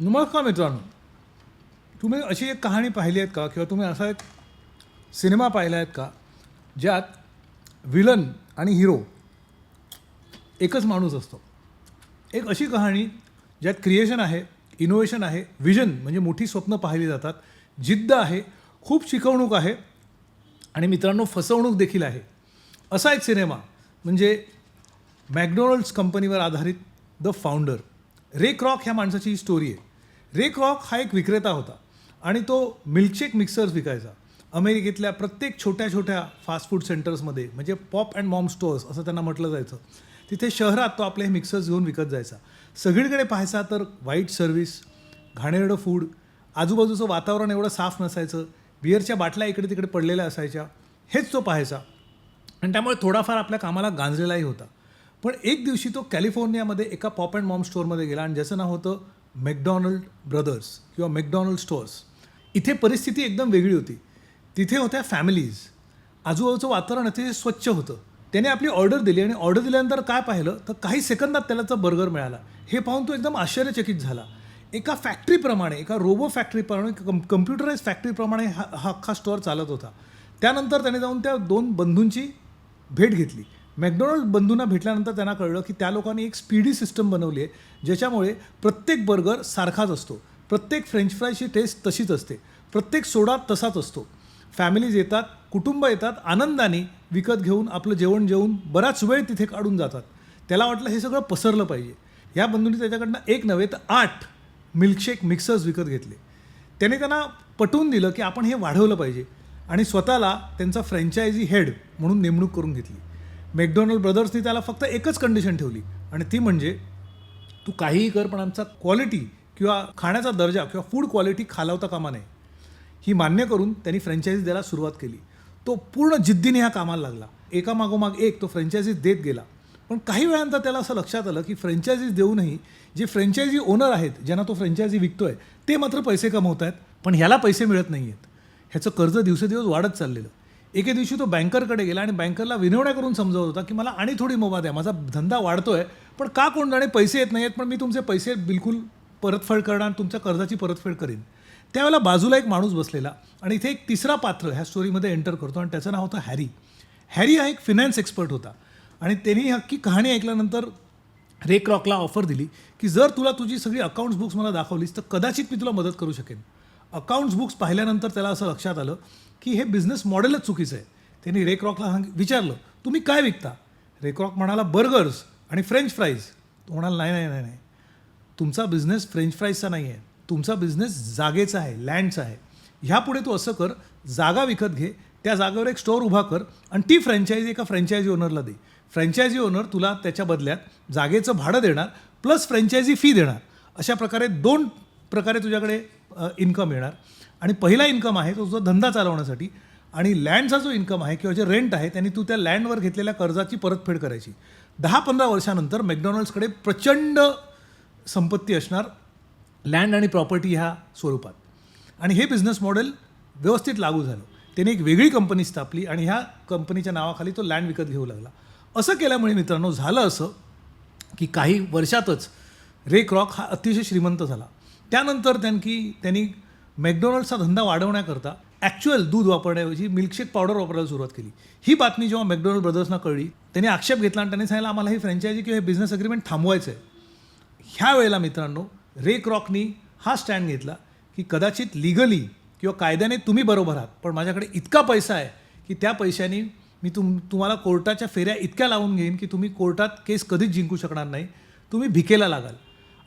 नमस्कार मित्रांनो? तुम्ही अशी एक कहाणी पाहिली आहेत का? किंवा तुम्ही असा एक सिनेमा पाहिला आहेत का? ज्यात विलन आणि हिरो एकच माणूस असतो. एक अशी कहाणी ज्यात क्रिएशन आहे इनोव्हेशन आहे विजन म्हणजे मोठी स्वप्न पाहिली जातात. जिद्द आहे खूप शिकवणूक आहे आणि मित्रांनो फसवणूक देखील आहे. असा एक सिनेमा म्हणजे मॅकडोनल्ड्स कंपनीवर आधारित द फाउंडर. रे क्रॉक ह्या माणसाची ही स्टोरी आहे. रे क्रॉक हा एक विक्रेता होता आणि तो मिल्कशेक मिक्सर्स विकायचा. अमेरिकेतल्या प्रत्येक छोट्या छोट्या फास्ट फूड सेंटर्समध्ये म्हणजे पॉप अँड मॉम स्टोअर्स असं त्यांना म्हटलं जायचं. तिथे शहरात तो आपले हे मिक्सर्स घेऊन विकत जायचा. सगळीकडे पाहायचा तर वाईट सर्व्हिस घाणेरडं फूड आजूबाजूचं वातावरण एवढं साफ नसायचं बिअरच्या बाटल्या इकडे तिकडे पडलेल्या असायच्या हेच तो पाहायचा. आणि त्यामुळे थोडाफार आपल्या कामाला गांजलेलाही होता. पण एक दिवशी तो कॅलिफोर्नियामध्ये एका पॉप अँड मॉम स्टोअरमध्ये गेला आणि ज्याचं नाव होतं मॅकडॉनल्ड ब्रदर्स किंवा मॅकडॉनल्ड स्टोअर्स इथे परिस्थिती एकदम वेगळी होती. तिथे होत्या फॅमिलीज. आजूबाजूचं वातावरण अतिशय स्वच्छ होतं. त्याने आपली ऑर्डर दिली आणि ऑर्डर दिल्यानंतर काय पाहिलं? तर काही सेकंदात त्याला तो बर्गर मिळाला. हे पाहून तो एकदम आश्चर्यचकित झाला. एका फॅक्टरीप्रमाणे एका रोबो फॅक्टरीप्रमाणे कम कम्प्युटराइज फॅक्टरीप्रमाणे हा हा अख्खा स्टोअर चालत होता. त्यानंतर त्याने जाऊन त्या दोन बंधूंची भेट घेतली. मॅकडोनल्ड बंधूंना भेटल्यानंतर त्यांना कळलं की त्या लोकांनी एक स्पीडी सिस्टम बनवली आहे ज्याच्यामुळे प्रत्येक बर्गर सारखाच असतो. प्रत्येक फ्रेंच फ्रायची टेस्ट तशीच असते. प्रत्येक सोडा तसाच असतो. फॅमिलीज येतात कुटुंब येतात आनंदाने विकत घेऊन आपलं जेवण जेवून बराच वेळ तिथे काढून जातात. त्याला वाटलं हे सगळं पसरलं पाहिजे. या बंधूंनी त्याच्याकडनं एक नव्हे तर आठ मिल्कशेक मिक्सर्स विकत घेतले. त्याने त्यांना पटवून दिलं की आपण हे वाढवलं पाहिजे. आणि स्वतःला त्यांचा फ्रँचायझी हेड म्हणून नेमणूक करून घेतली. मॅकडॉनल्ड ब्रदर्सनी त्याला फक्त एकच कंडिशन ठेवली. आणि ती म्हणजे तू काहीही कर पण आमचा क्वालिटी किंवा खाण्याचा दर्जा किंवा फूड क्वालिटी खालावता कामा नये. ही मान्य करून त्यांनी फ्रँचायझी द्यायला सुरुवात केली. तो पूर्ण जिद्दीने ह्या कामाला लागला. एका मागोमाग एक तो फ्रँचायझीज देत गेला. पण काही वेळानंतर त्याला असं लक्षात आलं की फ्रँचायझीज देऊनही जे फ्रँचायझी ओनर आहेत ज्यांना तो फ्रँचायझी विकतोय ते मात्र पैसे कमवत आहेत पण ह्याला पैसे मिळत नाही आहेत ह्याचं कर्ज दिवसेदिवस वाढत चाललेलं. एके दिवशी तो बँकरकडे गेला आणि बँकरला विनवण्या करून समजवत होता की मला आणि थोडी मोबा द्या माझा धंदा वाढतोय पण का कोण जाणे पैसे येत नाही आहेत पण मी तुमचे पैसे बिलकुल परतफेड करणार तुमच्या कर्जाची परतफेड करीन. त्यावेळेला बाजूला एक माणूस बसलेला आणि इथे एक तिसरा पात्र ह्या स्टोरीमध्ये एंटर करतो आणि त्याचं नाव होतं हॅरी. हॅरी हा एक फिनान्स एक्सपर्ट होता आणि त्यांनी हक्की कहाणी ऐकल्यानंतर रे क्रॉकला ऑफर दिली की जर तुला तुझी सगळी अकाउंट्स बुक्स मला दाखवलीस तर कदाचित मी तुला मदत करू शकेन. अकाउंट्स बुक्स पाहिल्यानंतर त्याला असं लक्षात आलं की हे बिझनेस मॉडेलच चुकीचं आहे. त्यांनी रेक्रॉकला सांग विचारलं तुम्ही काय विकता? रेक्रॉक म्हणाला बर्गर्स आणि फ्रेंच फ्राईज तो म्हणाला नाही नाही नाही नाही. तुमचा बिझनेस फ्रेंच फ्राईजचा नाही आहे तुमचा बिझनेस जागेचा आहे लँडचा आहे. ह्यापुढे तू असं कर जागा विकत घे त्या जागेवर एक स्टोअर उभा कर आणि ती फ्रँचायझी एका फ्रँचायझी ओनरला दे. फ्रँचायझी ओनर तुला त्याच्या बदल्यात जागेचं भाडं देणार प्लस फ्रँचायझी फी देणार. अशा प्रकारे दोन प्रकारे तुझ्याकडे इन्कम येणार. आणि पहिला इन्कम आहे तो तुझा धंदा चालवण्यासाठी आणि लँडचा जो इन्कम आहे किंवा जे रेंट आहे त्यांनी तू त्या लँडवर घेतलेल्या कर्जाची परतफेड करायची. दहा पंधरा वर्षानंतर मॅकडॉनल्ड्सकडे प्रचंड संपत्ती असणार लँड आणि प्रॉपर्टी ह्या स्वरूपात. आणि हे बिझनेस मॉडेल व्यवस्थित लागू झालं. त्याने एक वेगळी कंपनी स्थापली आणि ह्या कंपनीच्या नावाखाली तो लँड विकत घेऊ लागला. असं केल्यामुळे मित्रांनो झालं असं की काही वर्षातच रे क्रॉक हा अतिशय श्रीमंत झाला. त्यानंतर त्यांनी त्यांनी मॅकडॉनल्ड्सचा धंदा वाढवण्याकरता ॲक्च्युअल दूध वापरण्याऐवजी मिल्कशेक पावडर वापरायला सुरुवात केली. ही बातमी जेव्हा मॅकडोनल्ड ब्रदर्सना कळली त्यांनी आक्षेप घेतला आणि त्यांनी सांगितलं आम्हाला ही फ्रँचायझी किंवा हे बिझनेस अग्रीमेंट थांबवायचं आहे ह्या वेळेला मित्रांनो रे क्रॉकनी हा स्टँड घेतला की कदाचित लिगली किंवा कायद्याने तुम्ही बरोबर आहात पण माझ्याकडे इतका पैसा आहे की त्या पैशाने मी तुम तुम्हाला कोर्टाच्या फेऱ्या इतक्या लावून घेईन की तुम्ही कोर्टात केस कधीच जिंकू शकणार नाही तुम्ही भिकेला लागाल.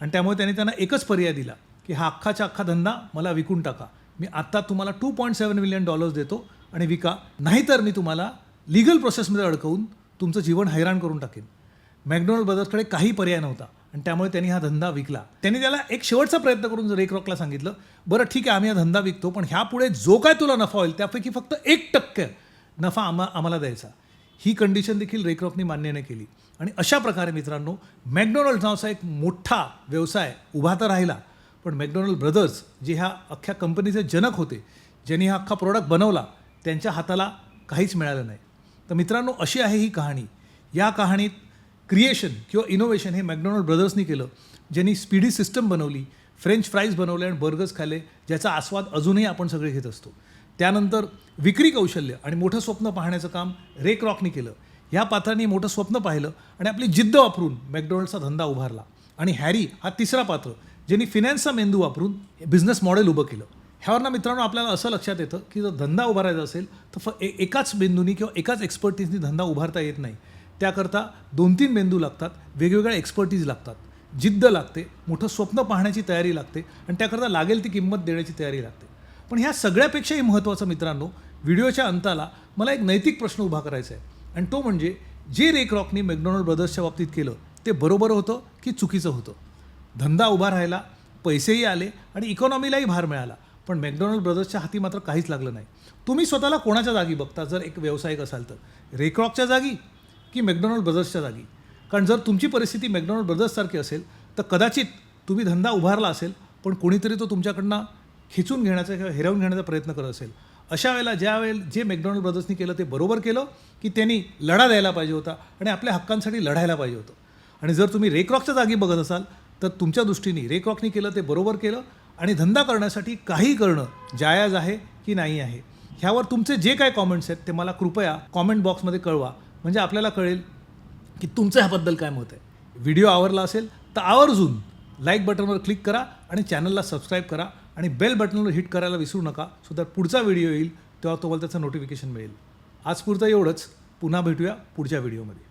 आणि त्यामुळे त्यांनी त्यांना एकच पर्याय दिला की हा अख्खाच्या अख्खा धंदा मला विकून टाका. मी आत्ता तुम्हाला two point seven million dollars देतो आणि विका. नाहीतर मी तुम्हाला लिगल प्रोसेसमध्ये अडकवून तुमचं जीवन हैराण करून टाकेन. मॅकडॉनल्ड ब्रदर्सकडे काही पर्याय नव्हता आणि त्यामुळे त्यांनी हा धंदा विकला. त्यांनी त्याला एक शेवटचा प्रयत्न करून रे रॉकला सांगितलं बरं ठीक आहे आम्ही हा धंदा विकतो पण ह्यापुढे जो काय तुला नफा होईल त्यापैकी फक्त एक टक्के नफा आम्हा आम्हाला द्यायचा. ही कंडिशन देखील रेकरॉकने मान्य नाही केली. आणि अशा प्रकारे मित्रांनो मॅकडॉनल्ड नावाचा एक मोठा व्यवसाय उभा तर राहिला. पण मॅकडोनल्ड ब्रदर्स जे ह्या अख्ख्या कंपनीचे जनक होते ज्यांनी हा अख्खा प्रोडक्ट बनवला त्यांच्या हाताला काहीच मिळालं नाही. तर मित्रांनो अशी आहे ही कहाणी. या कहाणीत क्रिएशन किंवा इनोव्हेशन हे मॅकडोनल्ड ब्रदर्सनी केलं ज्यांनी स्पीडी सिस्टम बनवली फ्रेंच फ्राईज बनवले आणि बर्गर्स खाल्ले ज्याचा आस्वाद अजूनही आपण सगळे घेत असतो. त्यानंतर विक्री कौशल्य आणि मोठं स्वप्न पाहण्याचं काम रेक रॉकनी केलं. ह्या पात्रांनी मोठं स्वप्न पाहिलं आणि आपली जिद्द वापरून मॅकडोनल्डचा धंदा उभारला. आणि हॅरी हा तिसरा पात्र ज्यांनी फिनान्सचा मेंदू वापरून बिझनेस मॉडेल उभं केलं. ह्यावरनं मित्रांनो आपल्याला असं लक्षात येतं की जर धंदा उभारायचा असेल तर फ ए- एकाच मेंदूनी किंवा एकाच एक्सपर्टीजनी धंदा उभारता येत नाही. त्याकरता दोन तीन मेंदू लागतात वेगवेगळ्या एक्सपर्टीज लागतात. जिद्द लागते मोठं स्वप्न पाहण्याची तयारी लागते आणि त्याकरता लागेल ती किंमत देण्याची तयारी लागते. पण ह्या सगळ्यापेक्षाही महत्त्वाचं मित्रांनो व्हिडिओच्या अंताला मला एक नैतिक प्रश्न उभा करायचा आहे. आणि तो म्हणजे जे रेक रॉकनी मॅकडॉनल्ड ब्रदर्सच्या बाबतीत केलं ते बरोबर होतं की चुकीचं होतं? धंदा उभा राहायला पैसेही आले आणि इकॉनॉमीलाही भार मिळाला. पण मॅकडॉनल्ड ब्रदर्सच्या हाती मात्र काहीच लागलं नाही. तुम्ही स्वतःला कोणाच्या जागी बघता जर एक व्यावसायिक असाल तर? रेक्रॉकच्या जागी की मॅकडॉनल्ड ब्रदर्सच्या जागी? कारण जर तुमची परिस्थिती मॅकडॉनल्ड ब्रदर्ससारखी असेल तर कदाचित तुम्ही धंदा उभारला असेल पण कोणीतरी तो तुमच्याकडनं खेचून घेण्याचा किंवा हिरावून घेण्याचा प्रयत्न करत असेल. अशा वेळेला ज्या वेळेला जे मॅकडॉनल्ड ब्रदर्सनी केलं ते बरोबर केलं की त्यांनी लढा द्यायला पाहिजे होता आणि आपल्या हक्कांसाठी लढायला पाहिजे होतं. आणि जर तुम्ही रेक्रॉकच्या जागी बघत असाल तर तुमच्या दृष्टीने रेकॉकनी केलं ते बरोबर केलं आणि धंदा करण्यासाठी काही करणं जायज आहे की नाही आहे? ह्यावर तुमचे जे काय कॉमेंट्स आहेत ते मला कृपया कॉमेंट बॉक्समध्ये कळवा. म्हणजे आपल्याला कळेल की तुमचं ह्याबद्दल काय मत आहे. व्हिडिओ आवडला असेल तर आवर्जून लाईक बटनवर क्लिक करा आणि चॅनलला सबस्क्राईब करा आणि बेल बटनवर हिट करायला विसरू नका. सो दॅट पुढचा व्हिडिओ येईल तेव्हा तुम्हाला त्याचं नोटिफिकेशन मिळेल. आज पुरतं एवढंच. पुन्हा भेटूया पुढच्या व्हिडिओमध्ये